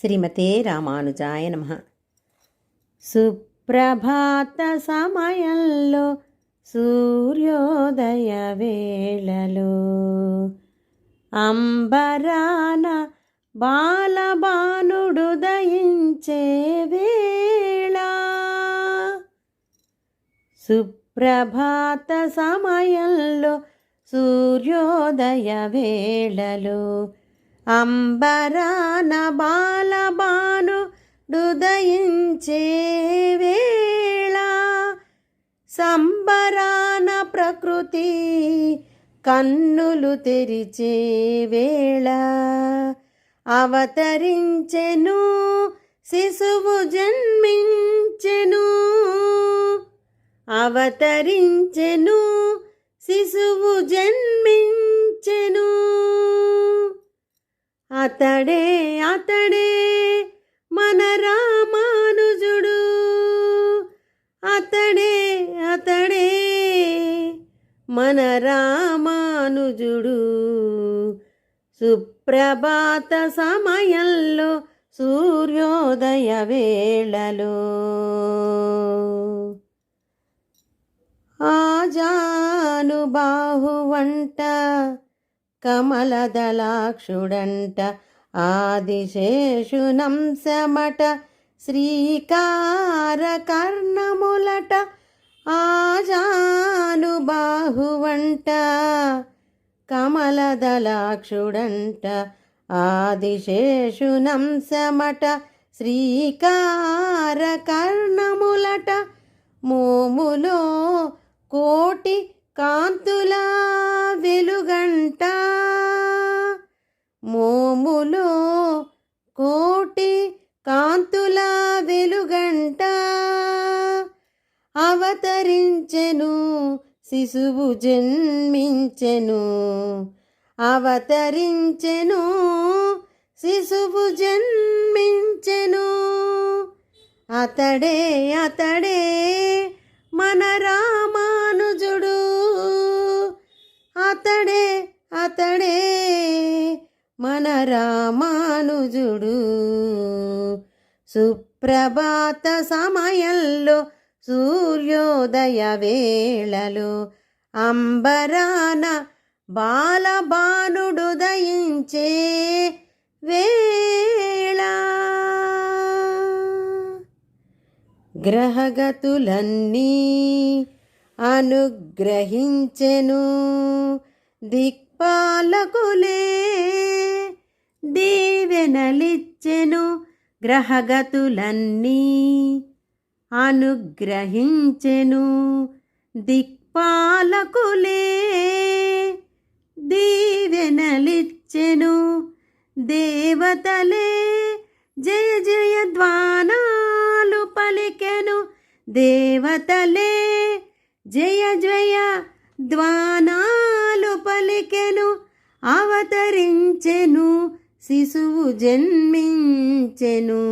శ్రీమతే రామానుజాయ నమ. సుప్రభాత సమయంలో సూర్యోదయ వేళలో అంబరాన బాలబానుడు దయించే వేళ. సుప్రభాత సమయంలో సూర్యోదయ వేళలో అంబరాన బాలబాను హృదయించే వేళ సంబరాన ప్రకృతి కన్నులు తెరిచే వేళ. అవతరించెను శిశువు జన్మించెను. అవతరించెను శిశువు జన్మించెను. అతడే అతడే మన రామానుజుడు. అతడే అతడే మన రామానుజుడు. సుప్రభాత సమయంలో సూర్యోదయ వేళలో ఆజానుబాహువంట కమలదలాక్షుడంట ఆదిశేషునంశమట శ్రీకార కర్ణములట ఆజానుబాహువంట కమలదలాక్షుడంట ఆదిశేషునంశమట శ్రీకార కర్ణములట మోములో కోటి కాంతుల అవతరించెను శిశువు జన్మించెను. అవతరించెను శిశువు జన్మించెను. అతడే అతడే మన రామానుజుడు. అతడే అతడే మన రామానుజుడు. సుప్రభాత సమయంలో సూర్యోదయ వేళలు అంబరాన బాలబానుడు దయించే వేళ. గ్రహగతులన్నీ అనుగ్రహించెను దిక్పాలకులే దీవెనలిచ్చెను. గ్రహగతులన్నీ అనుగ్రహించెను. దిక్పాలకులే దీవెనలిచ్చెను. దేవతలే జయ జయ ద్వానాలు పలికెను. దేవతలే జయ జయ ద్వానాలు పలికెను. అవతరించెను శిశువు జన్మించెను.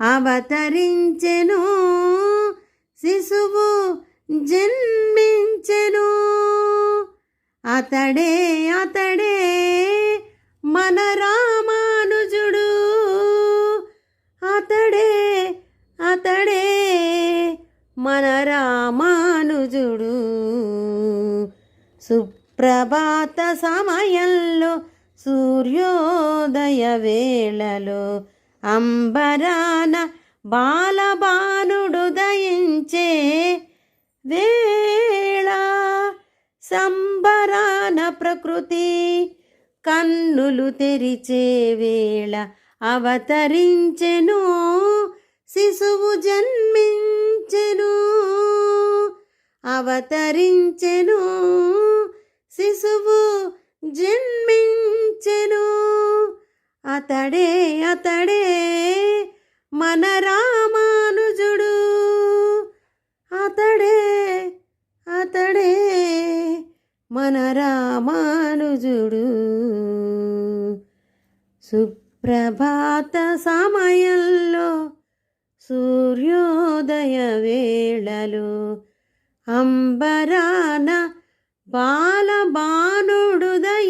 అవతరించెను శిశువు జన్మించెను. అతడే అతడే మన రామానుజుడు. అతడే అతడే మన రామానుజుడు. సుప్రభాత సమయంలో సూర్యోదయ వేళలో అంబరాన బాలబానుడు దయించే వేళ సంబరాన ప్రకృతి కన్నులు తెరిచే వేళ అవతరించెను శిశువు జన్మించెను. అవతరి శిశువు జన్మించెను అతడే అతడే మన రామానుజుడు. అతడే అతడే మన రామానుజుడు. సుప్రభాత సమయంలో సూర్యోదయ వేళలో అంబరాన బాలబానుడుదయ